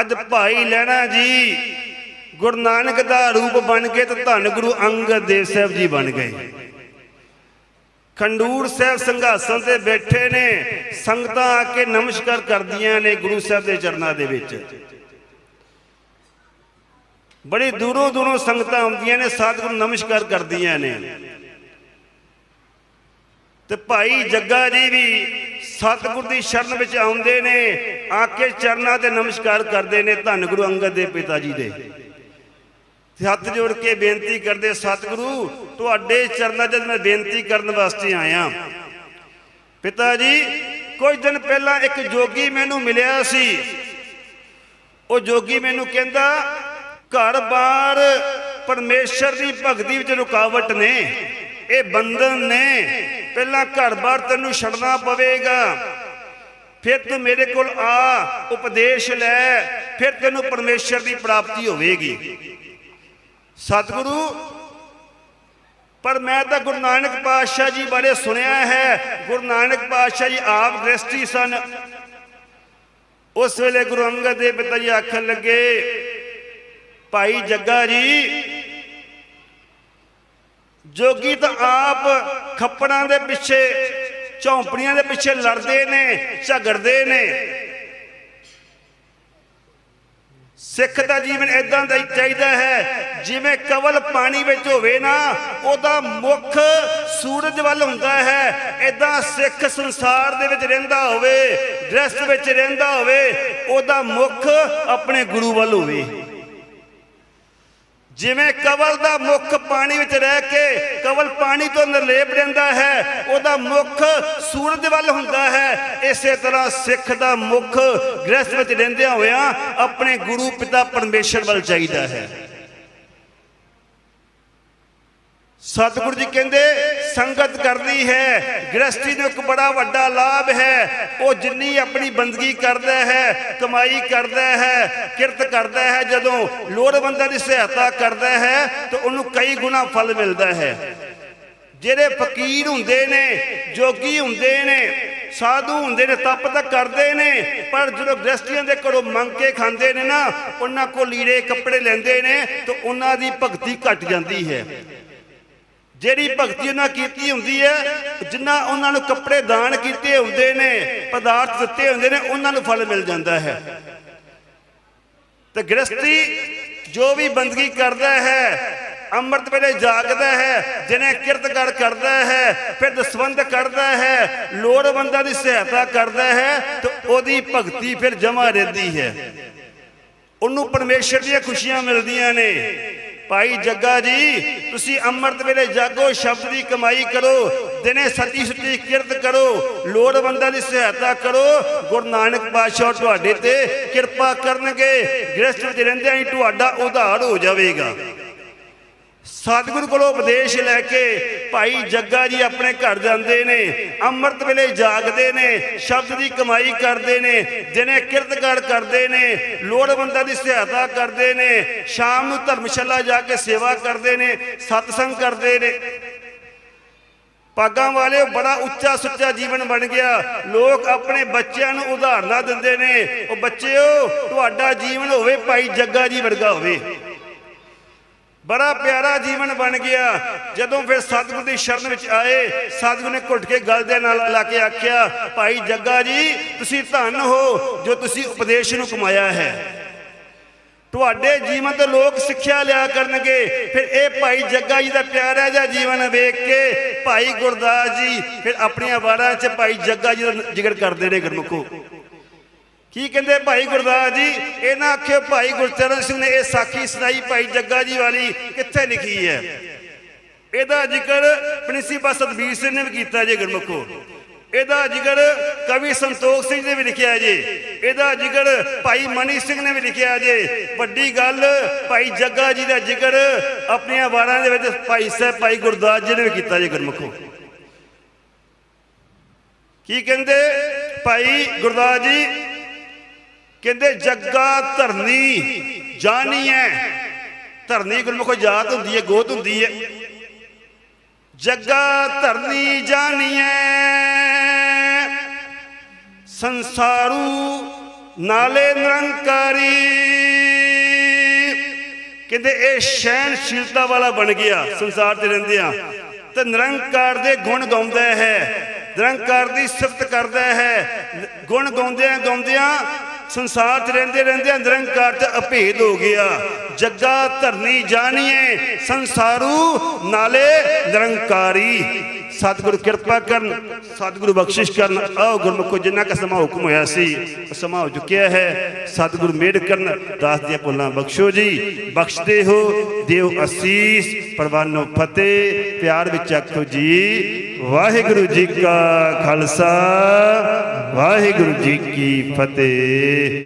ਅੱਜ ਭਾਈ ਲੈਣਾ ਜੀ। ਗੁਰੂ ਨਾਨਕ ਦਾ ਰੂਪ ਬਣ ਕੇ ਤੇ ਧੰਨ ਗੁਰੂ ਅੰਗਦ ਦੇਵ ਸਾਹਿਬ ਜੀ ਬਣ ਗਏ। ਖੰਡੂਰ ਸਾਹਿਬ ਸੰਘਾਸਨ ਤੇ ਬੈਠੇ ਨੇ, ਸੰਗਤਾਂ ਆ ਕੇ ਨਮਸਕਾਰ ਕਰਦੀਆਂ ਨੇ ਗੁਰੂ ਸਾਹਿਬ ਦੇ ਚਰਨਾਂ ਦੇ ਵਿੱਚ। ਬੜੀ ਦੂਰੋਂ ਦੂਰੋਂ ਸੰਗਤਾਂ ਆਉਂਦੀਆਂ ਨੇ ਸਤਿਗੁਰੂ ਨਮਸਕਾਰ ਕਰਦੀਆਂ ਨੇ। ਤੇ ਭਾਈ ਜੱਗਾ ਜੀ ਵੀ ਸਤਿਗੁਰ ਦੀ ਸ਼ਰਨ ਵਿੱਚ ਆਉਂਦੇ ਨੇ ਆ ਕੇ ਚਰਨਾਂ ਤੇ ਨਮਸਕਾਰ ਕਰਦੇ ਨੇ ਧੰਨ ਗੁਰੂ ਅੰਗਦ ਦੇ ਪਿਤਾ ਜੀ ਦੇ। ਤੇ ਹੱਥ ਜੋੜ ਕੇ ਬੇਨਤੀ ਕਰਦੇ, ਸਤਿਗੁਰੂ, ਤੁਹਾਡੇ ਚਰਨਾਂ 'ਚ ਮੈਂ ਬੇਨਤੀ ਕਰਨ ਵਾਸਤੇ ਆਇਆ। ਪਿਤਾ ਜੀ, ਕੁਝ ਦਿਨ ਪਹਿਲਾਂ ਇੱਕ ਜੋਗੀ ਮੈਨੂੰ ਮਿਲਿਆ ਸੀ। ਉਹ ਜੋਗੀ ਮੈਨੂੰ ਕਹਿੰਦਾ ਘਰ-ਬਾਰ ਪਰਮੇਸ਼ਰ ਦੀ ਭਗਤੀ ਵਿੱਚ ਰੁਕਾਵਟ ਨੇ, ਇਹ ਬੰਧਨ ਨੇ, ਪਹਿਲਾਂ ਘਰ-ਬਾਰ ਤੈਨੂੰ ਛੱਡਣਾ ਪਵੇਗਾ। ਫਿਰ ਤੂੰ ਮੇਰੇ ਕੋਲ ਆ, ਉਪਦੇਸ਼ ਲੈ, ਫਿਰ ਤੈਨੂੰ ਪਰਮੇਸ਼ਰ ਦੀ ਪ੍ਰਾਪਤੀ ਹੋਵੇਗੀ। ਸਤਿਗੁਰੂ, ਪਰ ਮੈਂ ਤਾਂ ਗੁਰੂ ਨਾਨਕ ਪਾਤਸ਼ਾਹ ਜੀ ਬਾਰੇ ਸੁਣਿਆ ਹੈ। ਗੁਰੂ ਨਾਨਕ ਪਾਤਸ਼ਾਹ ਜੀ ਆਪ ਗ੍ਰਸਤੀ ਸਨ। ਉਸ ਵੇਲੇ ਗੁਰੂ ਅੰਗਦ ਦੇਵ ਪਿਤਾ ਜੀ ਆਖਣ ਲੱਗੇ, ਭਾਈ ਜੱਗਾ ਜੀ, ਜੋਗੀ ਤਾਂ ਆਪ ਖੱਪੜਾਂ ਦੇ ਪਿੱਛੇ ਝੌਂਪੜੀਆਂ ਦੇ ਪਿੱਛੇ ਲੜਦੇ ਨੇ, ਝਗੜਦੇ ਨੇ। ਸਿੱਖ ਦਾ ਜੀਵਨ ਇਦਾਂ ਦਾ ਚਾਹੀਦਾ ਹੈ, ਜਿਵੇਂ ਕਵਲ ਪਾਣੀ ਵਿੱਚ ਹੋਵੇ ਨਾ, ਉਹਦਾ ਮੁੱਖ ਸੂਰਜ ਵੱਲ ਹੁੰਦਾ ਹੈ। ਇਦਾਂ ਸਿੱਖ ਸੰਸਾਰ ਦੇ ਵਿੱਚ ਰਹਿੰਦਾ ਹੋਵੇ ਗ੍ਰਸਥ ਵਿੱਚ ਰਹਿੰਦਾ ਹੋਵੇ, ਉਹਦਾ ਮੁੱਖ ਆਪਣੇ ਗੁਰੂ ਵੱਲ ਹੋਵੇ। ਜਿਵੇਂ ਕਵਲ ਦਾ ਮੁੱਖ ਪਾਣੀ ਵਿੱਚ ਰਹਿ ਕੇ ਕਵਲ ਪਾਣੀ ਤੋਂ ਨਿਰਲੇਪ ਰਹਿੰਦਾ ਹੈ, ਉਹਦਾ ਮੁੱਖ ਸੂਰਜ ਵੱਲ ਹੁੰਦਾ ਹੈ। ਇਸੇ ਤਰ੍ਹਾਂ ਸਿੱਖ ਦਾ ਮੁੱਖ ਗ੍ਰਸਥ ਵਿੱਚ ਰਹਿੰਦਿਆਂ ਹੋਇਆਂ ਆਪਣੇ ਗੁਰੂ ਪਿਤਾ ਪਰਮੇਸ਼ਰ ਵੱਲ ਚਾਹੀਦਾ ਹੈ। ਸਤਿਗੁਰੂ ਜੀ ਕਹਿੰਦੇ ਸੰਗਤ ਕਰਦੀ ਹੈ। ਗ੍ਰਸਤੀ ਨੂੰ ਇੱਕ ਬੜਾ ਵੱਡਾ ਲਾਭ ਹੈ। ਉਹ ਜਿੰਨੀ ਆਪਣੀ ਬੰਦਗੀ ਕਰਦਾ ਹੈ, ਕਮਾਈ ਕਰਦਾ ਹੈ, ਕਿਰਤ ਕਰਦਾ ਹੈ, ਜਦੋਂ ਲੋੜਵੰਦਾਂ ਦੀ ਸਹਾਇਤਾ ਕਰਦਾ ਹੈ, ਤਾਂ ਉਹਨੂੰ ਕਈ ਗੁਣਾ ਫਲ ਮਿਲਦਾ ਹੈ। ਜਿਹੜੇ ਫਕੀਰ ਹੁੰਦੇ ਨੇ, ਜੋਗੀ ਹੁੰਦੇ ਨੇ, ਸਾਧੂ ਹੁੰਦੇ ਨੇ, ਤਪ ਤਾਂ ਕਰਦੇ ਨੇ, ਪਰ ਜਦੋਂ ਗ੍ਰਸਤੀਆਂ ਦੇ ਘਰੋਂ ਮੰਗ ਕੇ ਖਾਂਦੇ ਨੇ ਨਾ, ਉਹਨਾਂ ਕੋਲ ਲੀੜੇ, ਕੱਪੜੇ ਲੈਂਦੇ ਨੇ, ਤਾਂ ਉਹਨਾਂ ਦੀ ਭਗਤੀ ਘਟ ਜਾਂਦੀ ਹੈ। ਜਿਹੜੀ ਭਗਤੀ ਉਹਨਾਂ ਕੀਤੀ ਹੁੰਦੀ ਹੈ, ਜਿੰਨਾ ਉਹਨਾਂ ਨੂੰ ਕੱਪੜੇ ਦਾਨ ਕੀਤੇ ਹੁੰਦੇ ਨੇ, ਪਦਾਰਥ ਦਿੱਤੇ ਹੁੰਦੇ ਨੇ, ਉਹਨਾਂ ਨੂੰ ਫਲ ਮਿਲ ਜਾਂਦਾ ਹੈ। ਤੇ ਗ੍ਰਸਤੀ ਜੋ ਵੀ ਬੰਦਗੀ ਕਰਦਾ ਹੈ, ਅੰਮ੍ਰਿਤ ਵੇਲੇ ਜਾਗਦਾ ਹੈ, ਜਿਹਨੇ ਕਿਰਤਗੜ ਕਰਦਾ ਹੈ, ਫਿਰ ਦਸਵੰਦ ਕਰਦਾ ਹੈ, ਲੋੜਵੰਦਾਂ ਦੀ ਸਹਾਇਤਾ ਕਰਦਾ ਹੈ, ਤੇ ਉਹਦੀ ਭਗਤੀ ਫਿਰ ਜਮਾ ਰਹਿੰਦੀ ਹੈ। ਉਹਨੂੰ ਪਰਮੇਸ਼ਰ ਦੀਆਂ ਖੁਸ਼ੀਆਂ ਮਿਲਦੀਆਂ ਨੇ। ਭਾਈ ਜੱਗਾ ਜੀ, ਤੁਸੀਂ ਅੰਮ੍ਰਿਤ ਵੇਲੇ ਜਾਗੋ, ਸ਼ਬਦ ਦੀ ਕਮਾਈ ਕਰੋ, ਦਿਨੇ ਸੱਚੀ ਸੁੱਚੀ ਕਿਰਤ ਕਰੋ, ਲੋੜਵੰਦਾਂ ਦੀ ਸਹਾਇਤਾ ਕਰੋ, ਗੁਰੂ ਨਾਨਕ ਪਾਤਸ਼ਾਹ ਤੁਹਾਡੇ ਤੇ ਕਿਰਪਾ ਕਰਨਗੇ, ਗ੍ਰਸਥ ਵਿੱਚ ਰਹਿੰਦਿਆਂ ਹੀ ਤੁਹਾਡਾ ਉਧਾਰ ਹੋ ਜਾਵੇਗਾ। ਸਤਿਗੁਰੂ ਕੋਲੋਂ ਉਪਦੇਸ਼ ਲੈ ਕੇ ਭਾਈ ਜੱਗਾ ਜੀ ਆਪਣੇ ਘਰ ਜਾਂਦੇ ਨੇ, ਅੰਮ੍ਰਿਤ ਵੇਲੇ ਜਾਗਦੇ ਨੇ, ਸ਼ਬਦ ਦੀ ਕਮਾਈ ਕਰਦੇ ਨੇ, ਦਿਨੇ ਕਿਰਤਕਾਰ ਕਰਦੇ ਨੇ, ਲੋੜਵੰਦਾਂ ਦੀ ਸਹਾਇਤਾ ਕਰਦੇ ਨੇ, ਸ਼ਾਮ ਨੂੰ ਧਰਮਸ਼ਾਲਾ ਜਾ ਕੇ ਸੇਵਾ ਕਰਦੇ ਨੇ, ਸਤਸੰਗ ਕਰਦੇ ਨੇ। ਪਾਗਾਂ ਵਾਲੇ ਬੜਾ ਉੱਚਾ ਸੁੱਚਾ ਜੀਵਨ ਬਣ ਗਿਆ। ਲੋਕ ਆਪਣੇ ਬੱਚਿਆਂ ਨੂੰ ਉਦਾਹਰਨਾਂ ਦਿੰਦੇ ਨੇ। ਉਹ ਬੱਚਿਓ, ਤੁਹਾਡਾ ਜੀਵਨ ਹੋਵੇ ਭਾਈ ਜੱਗਾ ਜੀ ਵਰਗਾ ਹੋਵੇ। ਬੜਾ ਪਿਆਰਾ ਜੀਵਨ ਬਣ ਗਿਆ। ਜਦੋਂ ਫਿਰ ਸਤਿਗੁਰ ਦੀ ਸ਼ਰਨ ਵਿੱਚ ਆਏ, ਸਤਿਗੁਰ ਨੇ ਘੁੱਟ ਕੇ ਗਲ ਦੇ ਨਾਲ ਲਾ ਕੇ ਆਖਿਆ, ਭਾਈ ਜੱਗਾ ਜੀ, ਤੁਸੀਂ ਧੰਨ ਹੋ ਜੋ ਤੁਸੀਂ ਉਪਦੇਸ਼ ਨੂੰ ਕਮਾਇਆ ਹੈ। ਤੁਹਾਡੇ ਜੀਵਨ ਤੋਂ ਲੋਕ ਸਿੱਖਿਆ ਲਿਆ ਕਰਨਗੇ। ਫਿਰ ਇਹ ਭਾਈ ਜੱਗਾ ਜੀ ਦਾ ਪਿਆਰਾ ਜਿਹਾ ਜੀਵਨ ਵੇਖ ਕੇ ਭਾਈ ਗੁਰਦਾਸ ਜੀ, ਫਿਰ ਆਪਣੀਆਂ ਵਾਰਾਂ 'ਚ ਭਾਈ ਜੱਗਾ ਜੀ ਦਾ ਜ਼ਿਕਰ ਕਰਦੇ ਨੇ ਗੁਰਮੁਖੋ। ਕੀ ਕਹਿੰਦੇ ਭਾਈ ਗੁਰਦਾਸ ਜੀ? ਇਹਨਾਂ ਆਖਿਓ ਭਾਈ ਗੁਰਚਰਨ ਸਿੰਘ ਨੇ ਇਹ ਸਾਖੀ ਸੁਣਾਈ ਭਾਈ ਜੱਗਾ ਜੀ ਵਾਲੀ, ਕਿੱਥੇ ਲਿਖੀ ਹੈ? ਇਹਦਾ ਜ਼ਿਕਰ ਪ੍ਰਿੰਸੀਪਲ ਸਤਬੀਰ ਸਿੰਘ ਨੇ ਵੀ ਕੀਤਾ ਜੇ ਗੁਰਮੁਖੋ। ਇਹਦਾ ਜ਼ਿਕਰ ਕਵੀ ਸੰਤੋਖ ਸਿੰਘ ਨੇ ਵੀ ਲਿਖਿਆ ਜੇ। ਇਹਦਾ ਜ਼ਿਕਰ ਭਾਈ ਮਨੀ ਸਿੰਘ ਨੇ ਵੀ ਲਿਖਿਆ ਜੇ। ਵੱਡੀ ਗੱਲ, ਭਾਈ ਜੱਗਾ ਜੀ ਦਾ ਜ਼ਿਕਰ ਆਪਣੀਆਂ ਵਾਰਾਂ ਦੇ ਵਿੱਚ ਭਾਈ ਸਾਹਿਬ, ਭਾਈ ਗੁਰਦਾਸ ਜੀ ਨੇ ਵੀ ਕੀਤਾ ਜੇ ਗੁਰਮੁਖੋ। ਕੀ ਕਹਿੰਦੇ ਭਾਈ ਗੁਰਦਾਸ ਜੀ? ਕਹਿੰਦੇ, ਜੱਗਾ ਧਰਨੀ ਜਾਣੀ ਹੈ ਧਰਨੀ ਗੁਰਮੁਖੋ ਜਾਤ ਹੁੰਦੀ ਹੈ ਗੋਤ ਹੁੰਦੀ ਹੈ ਜੱਗਾ ਧਰਨੀ ਜਾਣੀਐ ਸੰਸਾਰੂ ਨਾਲੇ ਨਿਰੰਕਾਰੀ। ਕਹਿੰਦੇ, ਇਹ ਸ਼ੈਨਸ਼ੀਲਤਾ ਵਾਲਾ ਬਣ ਗਿਆ ਸੰਸਾਰ 'ਚ ਰਹਿੰਦਿਆਂ ਤੇ ਨਿਰੰਕਾਰ ਦੇ ਗੁਣ ਗਾਉਂਦਾ ਹੈ। ਨਿਰੰਕਾਰ ਦੀ ਸਿਫਤ ਕਰਦਾ ਹੈ। ਗੁਣ ਗਾਉਂਦਿਆਂ ਗਾਉਂਦਿਆਂ ਸੰਸਾਰ 'ਚ ਰਹਿੰਦੇ ਰਹਿੰਦਿਆਂ ਨਿਰੰਕਾਰ 'ਚ ਅਭੇਦ ਹੋ ਗਿਆ। ਜੱਗਾ ਧਰਨੀ ਜਾਣੀਏ, ਸੰਸਾਰੂ ਨਾਲੇ ਨਿਰੰਕਾਰੀ। ਸਤਿਗੁਰੂ ਕਿਰਪਾ ਕਰਨ, ਸਤਿਗੁਰੂ ਬਖਸ਼ਿਸ਼ ਕਰਨ। ਆਓ ਗੁਰਮੁਖੋ, ਜਿੰਨਾ ਕਾ ਸਮਾਂ ਹੁਕਮ ਹੋਇਆ ਸੀ ਸਮਾ ਹੋ ਚੁੱਕਿਆ ਹੈ। ਸਤਿਗੁਰੂ ਮਿਹਰ ਕਰਨ, ਦਾਸ ਦੀਆਂ ਭੁੱਲਾਂ ਬਖਸ਼ੋ ਜੀ। ਬਖਸ਼ਦੇ ਹੋ, ਦਿਓ ਅਸੀਸ, ਪ੍ਰਵਾਨੋ ਫਤਿਹ, ਪਿਆਰ ਵਿੱਚ ਆਖੋ ਜੀ। ਵਾਹਿਗੁਰੂ ਜੀ ਕਾ ਖਾਲਸਾ। ਵਾਹਿਗੁਰੂ ਜੀ ਕੀ ਫਤਿਹ।